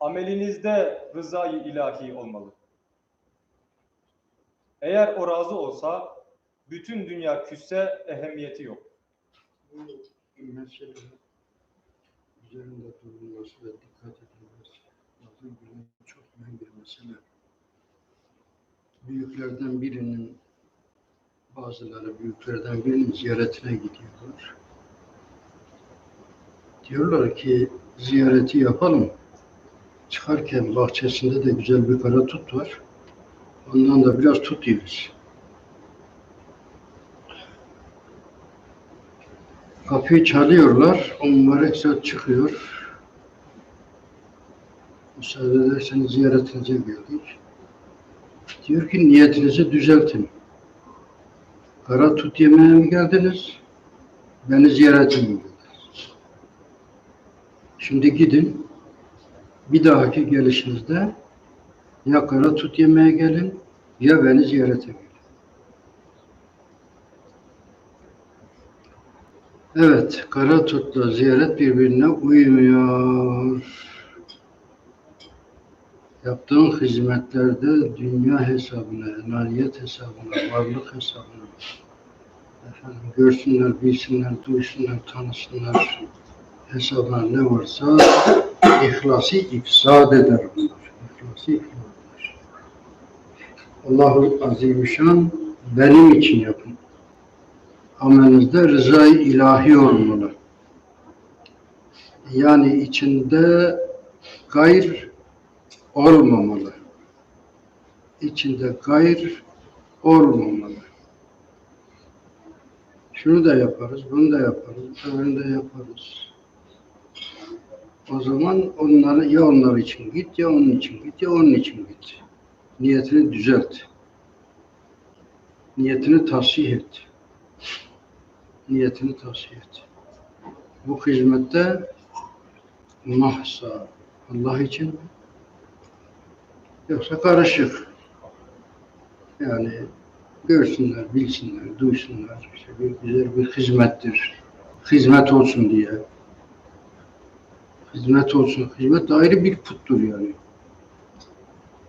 amelinizde rızayı ilahi olmalı. Eğer o razı olsa bütün dünya küsse ehemmiyeti yok. Bu mesele üzerinde durulması ve dikkat edilmesi lazım. Çok mühim bir mesele. Büyüklerden birinin bazıları büyüklerden birinin ziyaretine gidiyorlar. Diyorlar ki ziyareti yapalım. Çıkarken bahçesinde de güzel bir kara tut var. Ondan da biraz tut yeriz. Kapıyı çalıyorlar. O mübarek zat çıkıyor. Müsaade ederseniz ziyaretinize geldik. Diyor ki niyetinizi düzeltin. Kara tut yemeğe mi geldiniz? Beni ziyarete mi geldiniz? Şimdi gidin. Bir dahaki gelişinizde ya kara tut yemeğe gelin ya beni ziyarete gelin. Evet, kara tutla ziyaret birbirine uymuyor. Yaptığın hizmetlerde dünya hesabına, enaniyet hesabına, varlık hesabına, efendim, görsünler, bilsinler, duysunlar, tanısınlar hesabına ne varsa ihlası ifsad eder bunlar. İhlası ifsad eder. Allahu Azimüşşan benim için yapın amelinizde rızayı ilahi olmalı. Yani içinde gayr olmamalı. İçinde gayr olmamalı. Şunu da yaparız, bunu da yaparız, öbürünü de yaparız. O zaman onları ya onlar için git, ya onun için git, ya onun için git. Niyetini düzelt. Niyetini tasih et niyetini tavsiye et. Bu hizmette mahsa Allah için? Yoksa karışık. Yani görsünler, bilsinler, duysunlar. İşte bir güzel bir hizmettir. Hizmet olsun diye. Hizmet olsun. Hizmet de ayrı bir puttur yani.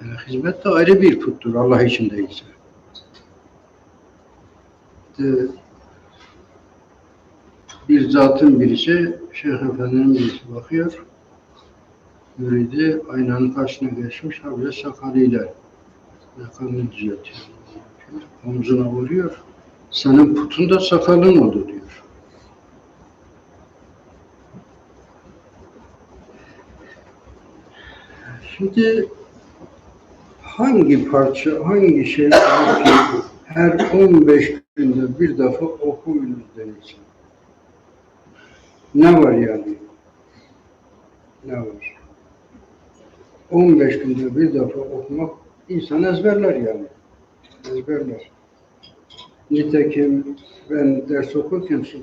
Yani hizmet de ayrı bir puttur Allah için değilse. İşte bir zatın birisi, Şeyh Efendi'nin birisi bakıyor. Müridi aynanın karşısına geçmiş, habire sakalıyla sakalını düzeltiyor. Omzuna vuruyor. Senin putun da sakalın oldu diyor. Şimdi hangi parça, hangi şey her 15 günde bir defa okuyunuz denilsin? Ne var yani? Ne var? 15 günde bir defa okumak insan ezberler yani. Ezberler. Nitekim ben ders okurken e,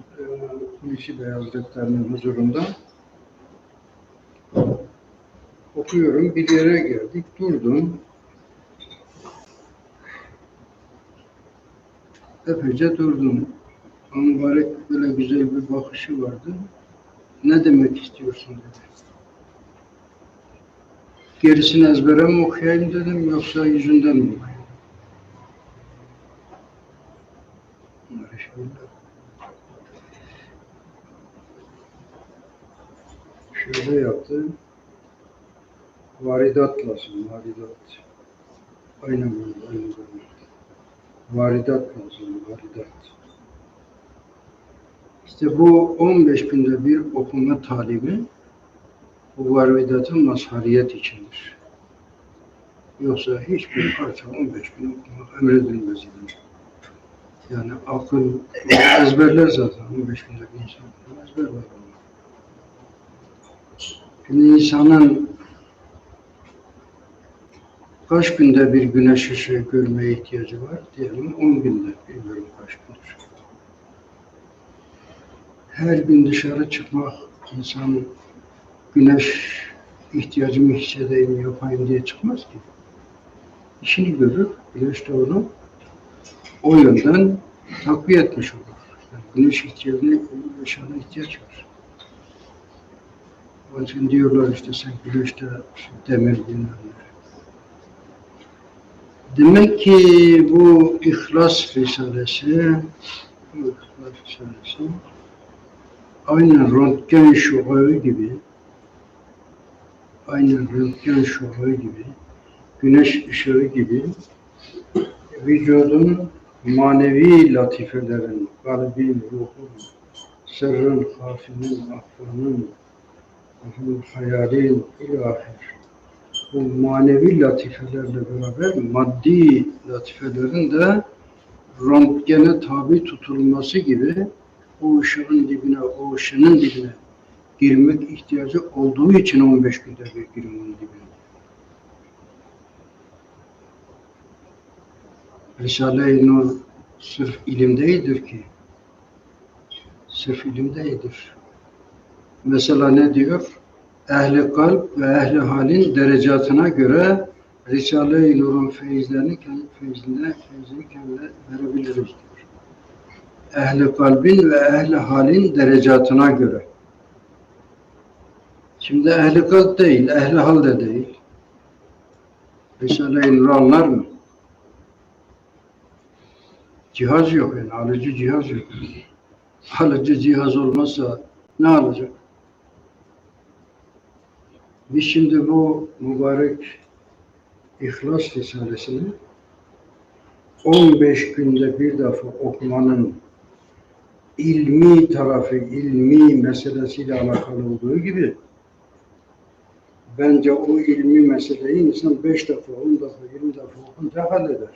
Hulusi Bey Hazretleri'nin huzurunda okuyorum. Bir yere geldik. Durdum. Epeyce durdum. O mübarek böyle güzel bir bakışı vardı. Ne demek istiyorsun dedi. Gerisini ezbere mi okuyayım dedim yoksa yüzünden mi okuyayım? Şöyle yaptı. Varidat lazım, varidat. Aynen böyle, aynen böyle. Varidat lazım, varidat. İşte bu 15 günde bir okuma talibi bu varidatın mazhariyet içindir. Yoksa hiçbir parça 15 gün okumak emredilmez idi. Yani akıl ezberler zaten 15 günde bir insan ezberler. Şimdi insanın kaç günde bir güneş ışığı görmeye ihtiyacı var? Diyelim 10 günde, bilmiyorum kaç gündür her gün dışarı çıkmak insan güneş ihtiyacımı hissedeyim, yapayım diye çıkmaz ki. İşini görür, güneş de onu o yönden takviye etmiş olur. Yani güneş ihtiyacına, ışığına ihtiyaç var. Onun için diyorlar işte sen güneşte demir ne. Demek ki bu İhlas Risalesi bu İhlas Risalesi aynen röntgen şuağı gibi aynen röntgen şuağı gibi güneş ışığı gibi vücudun manevi latifelerin, kalbin, ruhun, sırrın, hafinin, efendim, hayalin ilahir bu manevi latifelerle beraber maddi latifelerin de röntgene tabi tutulması gibi o ışığın dibine, o ışının dibine girmek ihtiyacı olduğu için 15 günde bir girin onun dibine. Risale-i Nur sırf ilim değildir ki. Sırf ilim değildir. Mesela ne diyor? Ehli kalp ve ehli halin derecatına göre Risale-i Nur'un feyizlerini feyzine, feyzini kendine verebiliriz diyor. Ehli kalbin ve ehli halin derecatına göre. Şimdi ehli kalp değil, ehli hal de değil. Risale-i Nur anlar mı? Cihaz yok yani, alıcı cihaz yok. Alıcı cihaz olmazsa ne alacak? Biz şimdi bu mübarek İhlas Risalesini 15 günde bir defa okumanın ilmi tarafı, ilmi meselesiyle alakalı olduğu gibi bence o ilmi meseleyi insan 5 defa, 10 defa, 20 defa okunca halleder.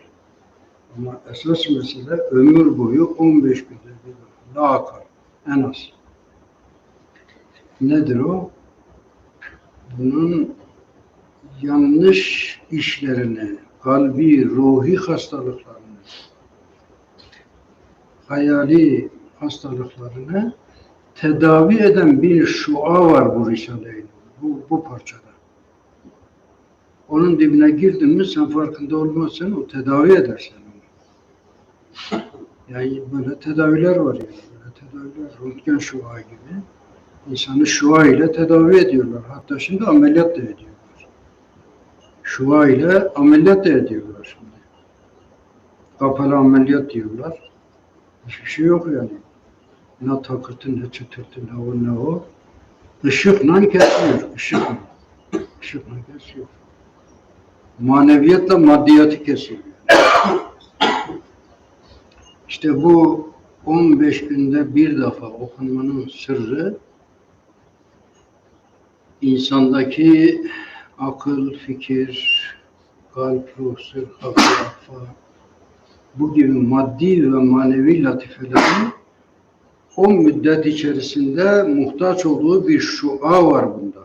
Ama esas mesele ömür boyu 15 günde bir defa. La akar, en az. Nedir o? Bunun yanlış işlerini, kalbi, ruhi hastalıklarını, hayali hastalıklarını tedavi eden bir şua var bu Risale-i bu, bu parçada. Onun dibine girdin mi sen farkında olmazsan o tedavi eder seni. Yani böyle tedaviler var yani. Böyle tedaviler, röntgen şua gibi. İnsanı şua ile tedavi ediyorlar. Hatta şimdi ameliyat da ediyorlar. Şua ile ameliyat da ediyorlar şimdi. Kapalı ameliyat diyorlar. Hiçbir şey yok yani. Ne takırtı, ne çıtırtı, ne o, ne o. Işıkla kesiyor, ışıkla. Işıkla kesiyor. Maneviyatla maddiyatı kesiyor. İşte bu 15 günde bir defa okunmanın sırrı insandaki akıl, fikir, kalp, ruh, sır, akıl, afa bu gibi maddi ve manevi latifelerin o müddet içerisinde muhtaç olduğu bir şua var bunda.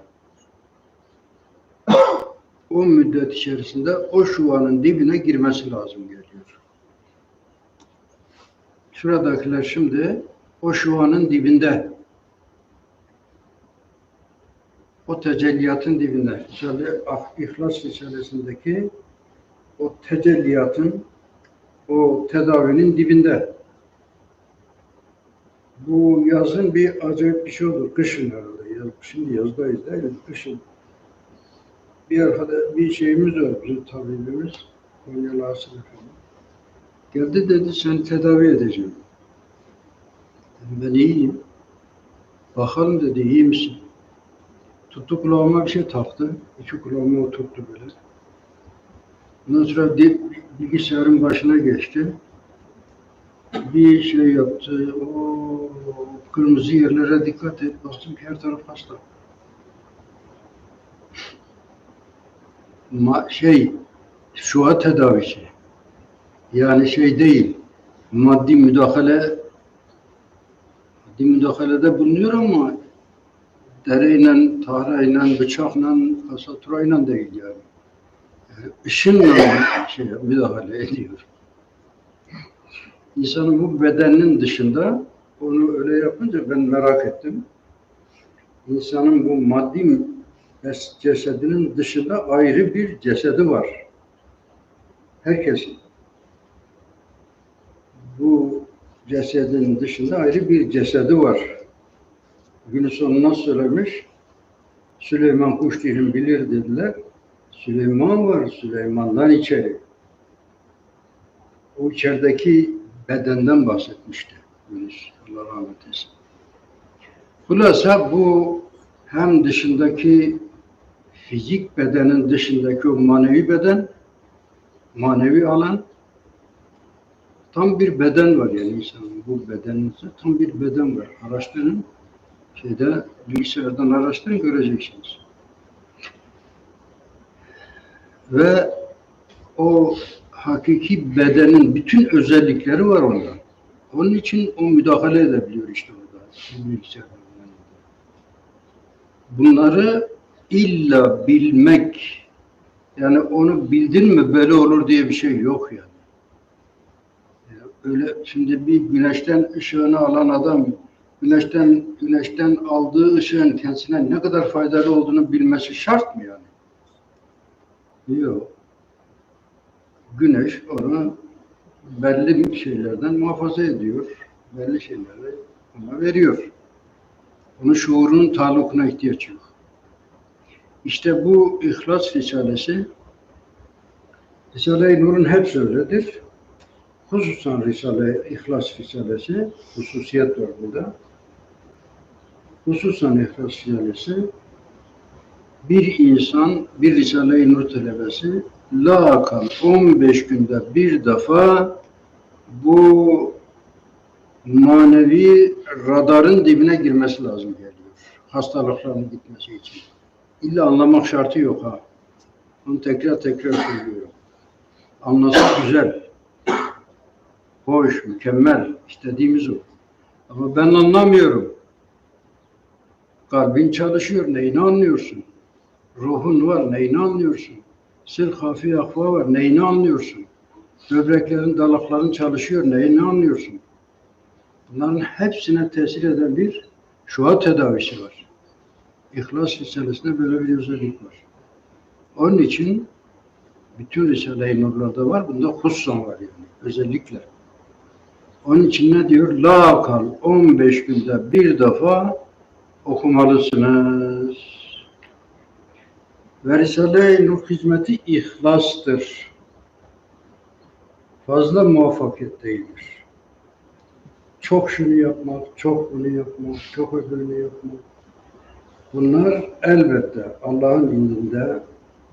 O müddet içerisinde o şuanın dibine girmesi lazım geliyor. Şuradakiler şimdi o şuanın dibinde o tecelliyatın dibinde. Ah- İhlas Risalesindeki o tecelliyatın o tedavinin dibinde. Bu yazın bir acayip bir şey oldu. Kışın herhalde. Yaz, şimdi yazdayız değil mi? Kışın. Bir arkada bir şeyimiz var bizim tabibimiz. Konyalı Asıl Efendi. Geldi dedi seni tedavi edeceğim. Dedim, ben iyiyim. Bakalım dedi iyi misin? Tuttu kulağıma bir şey taktı. İki kulağıma oturttu böyle. Ondan sonra bilgisayarın başına geçti. Bir şey yaptı. O kırmızı yerlere dikkat et. Baktım ki her taraf hasta. Ma şey, şua tedavisi. Yani şey değil. Maddi müdahale maddi müdahalede bulunuyor ama dereyle, tahrayla, bıçakla, kasaturayla değil yani. ışınla şey, müdahale ediyor. İnsanın bu bedeninin dışında onu öyle yapınca ben merak ettim. İnsanın bu maddi cesedinin dışında ayrı bir cesedi var. Herkesin. Bu cesedin dışında ayrı bir cesedi var. Günün sonu nasıl söylemiş? Süleyman kuş dilini bilir dediler. Süleyman var, Süleyman'dan içeri. O içerideki bedenden bahsetmişti. Yunus. Allah rahmet eylesin. Hulasa bu hem dışındaki fizik bedenin dışındaki o manevi beden, manevi alan tam bir beden var yani insanın bu bedeninizde tam bir beden var. Araştırın. Şeyde bilgisayardan araştırın göreceksiniz. Ve o hakiki bedenin bütün özellikleri var onda. Onun için o müdahale edebiliyor işte orada. bilgisayardan. Bunları illa bilmek yani onu bildin mi böyle olur diye bir şey yok yani. Yani Öyle şimdi bir güneşten ışığını alan adam güneşten güneşten aldığı ışığın kendisine ne kadar faydalı olduğunu bilmesi şart mı yani? Yok. Güneş onu belli şeylerden muhafaza ediyor. Belli şeyleri ona veriyor. Onun şuurun talukuna ihtiyaç yok. İşte bu İhlas Risalesi Risale-i Nur'un hepsi öyledir. Hususan Risale, İhlas Risalesi, hususiyet var burada. Hususan İhlas Risalesi bir insan, bir Risale-i Nur talebesi lakal 15 günde bir defa bu manevi radarın dibine girmesi lazım geliyor. Hastalıkların gitmesi için. İlla anlamak şartı yok ha. Onu tekrar tekrar söylüyorum. Anlasa güzel. Hoş, mükemmel. istediğimiz o. Ama ben anlamıyorum. Kalbin çalışıyor. Neyini anlıyorsun? Ruhun var. Neyini anlıyorsun? Sır hafi akva var. Neyini anlıyorsun? Böbreklerin, dalakların çalışıyor. Neyini anlıyorsun? Bunların hepsine tesir eden bir şuat tedavisi var. İhlas Risalesi'nde böyle bir özellik var. Onun için bütün Risale-i Nur'larda var. Bunda hususan var yani. Özellikle. Onun için ne diyor? La kal 15 günde bir defa okumalısınız. Ve Risale-i Nur hizmeti ihlastır. Fazla muvaffakiyet değildir. Çok şunu yapmak, çok bunu yapmak, çok öbürünü yapmak. Bunlar elbette Allah'ın indinde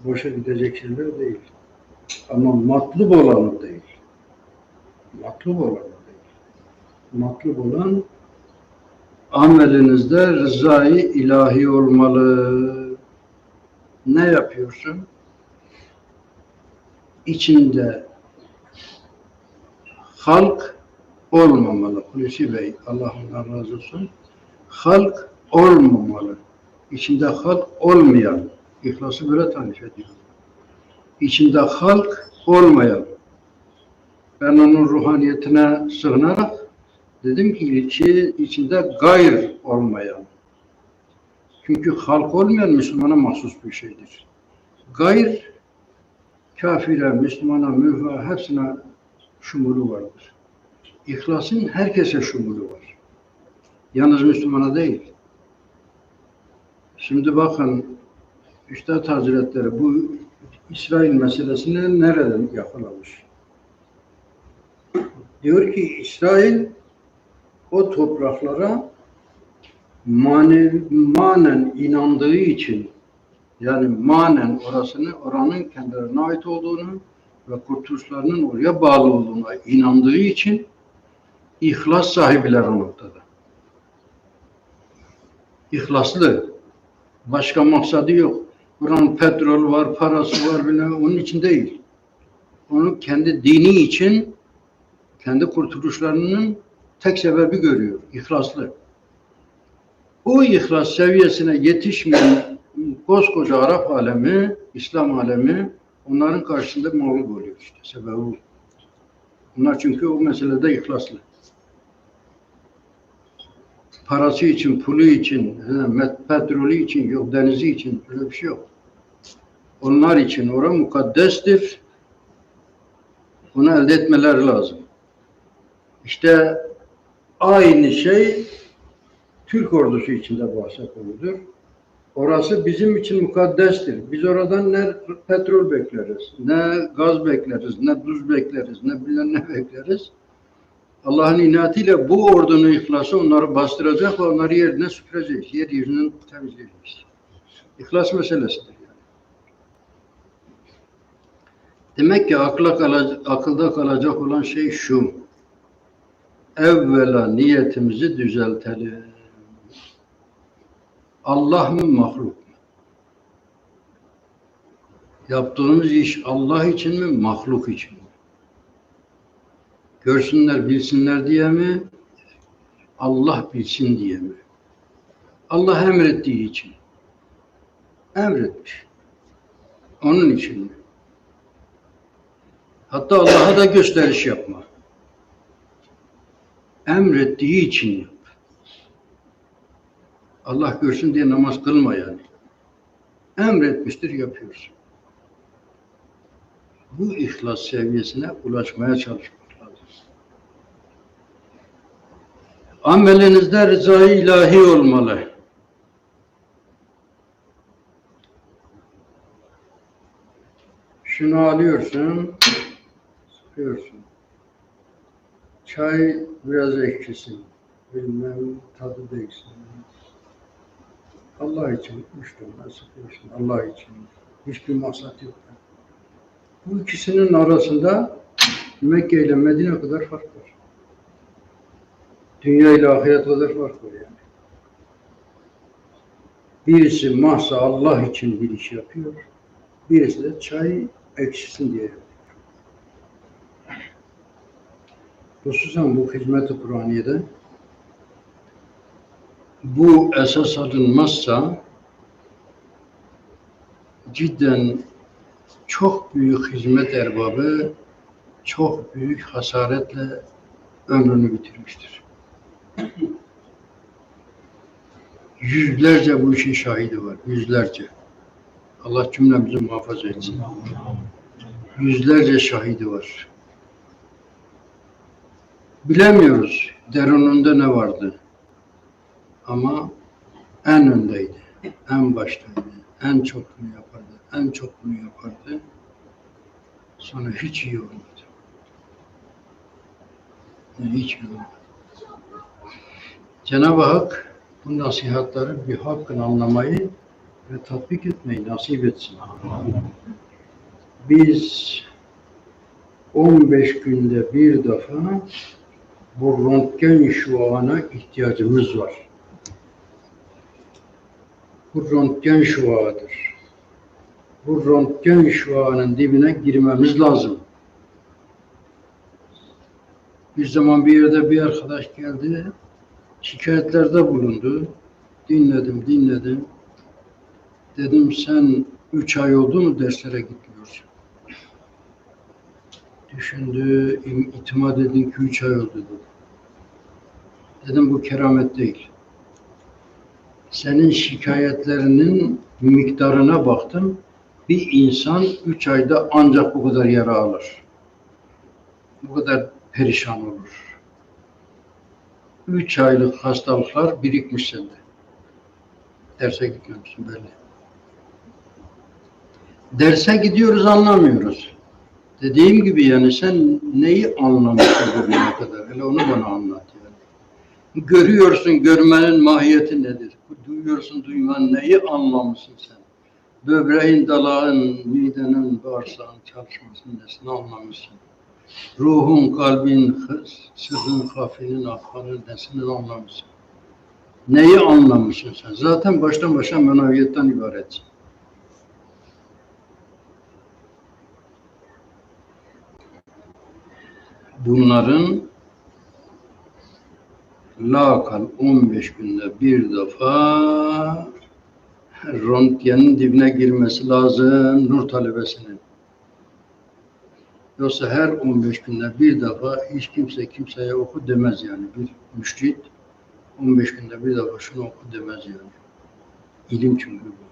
boşa gidecek şeyler değil. Ama matlub olanı değil. Matlub olanı değil. Matlub olan amelinizde rızayı ilahi olmalı. Ne yapıyorsun? İçinde halk olmamalı. Hulusi Bey, Allah ondan razı olsun. Halk olmamalı. İçinde halk olmayan, İhlası böyle tarif ediyor. İçinde halk olmayan. Ben onun ruhaniyetine sığınarak dedim ki içi, içinde gayr olmayan. Çünkü halk olmayan Müslümana mahsus bir şeydir. Gayr kafire, Müslümana, mühva hepsine şumulu vardır. İhlasın herkese şumulu var. Yalnız Müslümana değil. Şimdi bakın Üstad Hazretleri bu İsrail meselesini nereden yakalamış? Diyor ki İsrail o topraklara manevi, manen inandığı için yani manen orasını oranın kendilerine ait olduğunu ve kurtuluşlarının oraya bağlı olduğuna inandığı için ihlas sahibiler o noktada. İhlaslı. Başka maksadı yok. Buranın petrol var, parası var bile onun için değil. Onu kendi dini için kendi kurtuluşlarının tek sebebi görüyor. İhlaslı. O ihlas seviyesine yetişmeyen koskoca Arap alemi, İslam alemi onların karşısında mağlup oluyor işte. Sebebi bu. Bunlar çünkü o meselede ihlaslı. Parası için, pulu için, petrolü için, yok denizi için öyle bir şey yok. Onlar için ora mukaddestir. Bunu elde etmeleri lazım. İşte aynı şey Türk ordusu içinde bahse konudur. Orası bizim için mukaddestir. Biz oradan ne petrol bekleriz, ne gaz bekleriz, ne tuz bekleriz, ne bilmem ne bekleriz. Allah'ın inatıyla bu ordunun iflası onları bastıracak ve onları yerine süpüreceğiz. Yeryüzünden temizleyeceğiz. İhlas meselesidir. Yani. Demek ki akla kalacak, akılda kalacak olan şey şu. Evvela niyetimizi düzeltelim. Allah mı mahluk mu? Yaptığımız iş Allah için mi mahluk için mi? Görsünler bilsinler diye mi? Allah bilsin diye mi? Allah emrettiği için. Emretmiş. Onun için mi? Hatta Allah'a da gösteriş yapma. Emrettiği için yap. Allah görsün diye namaz kılma yani. Emretmiştir yapıyorsun. Bu ihlas seviyesine ulaşmaya çalışmak lazım. Amelinizde rızayı ilahi olmalı. Şunu alıyorsun, sıkıyorsun. Çay biraz ekşisin. Bilmem tadı değilsin. Allah için tane sıkıyorsun. Allah için. Hiçbir maksat yok. Bu ikisinin arasında Mekke ile Medine kadar fark var. Dünya ile ahiret kadar fark var yani. Birisi mahsa Allah için bir iş yapıyor. Birisi de çay ekşisin diye yapıyor. Hususen bu hizmet-i Kur'aniye'de bu esas alınmazsa cidden çok büyük hizmet erbabı çok büyük hasaretle ömrünü bitirmiştir. Yüzlerce bu işin şahidi var. Yüzlerce. Allah cümlemizi muhafaza etsin. Yüzlerce şahidi var. Bilemiyoruz derununda ne vardı. Ama en öndeydi. En baştaydı. En çok bunu yapardı. En çok bunu yapardı. Sonra hiç iyi olmadı. Yani hiç iyi olmadı. Cenab-ı Hak bu nasihatları bir hakkın anlamayı ve tatbik etmeyi nasip etsin. Biz 15 günde bir defa bu röntgen şuana ihtiyacımız var. Bu röntgen şuadır. Bu röntgen şuanın dibine girmemiz lazım. Bir zaman bir yerde bir arkadaş geldi, şikayetlerde bulundu. Dinledim, dinledim. Dedim sen üç ay oldu mu derslere gitmiyorsun? Düşündü, im- itimat edin ki üç ay oldu dedi. Dedim bu keramet değil. Senin şikayetlerinin miktarına baktım. Bir insan üç ayda ancak bu kadar yara alır. Bu kadar perişan olur. Üç aylık hastalıklar birikmiş sende. Derse gitmemişsin belli. Derse gidiyoruz anlamıyoruz. Dediğim gibi yani sen neyi anlamışsın bugüne kadar? Hele onu bana anlat. Görüyorsun görmenin mahiyeti nedir? Duyuyorsun duymanın neyi anlamışsın sen? Böbreğin, dalağın, midenin, bağırsağın çalışmasının nesini anlamışsın? Ruhun, kalbin, sırrın, hafinin, affanın nesini anlamışsın? Neyi anlamışsın sen? Zaten baştan başa menaviyetten ibaretsin. bunların lakal 15 günde bir defa röntgenin dibine girmesi lazım nur talebesinin. Yoksa her 15 günde bir defa hiç kimse kimseye oku demez yani. Bir müşrit 15 günde bir defa şunu oku demez yani. İlim çünkü bu.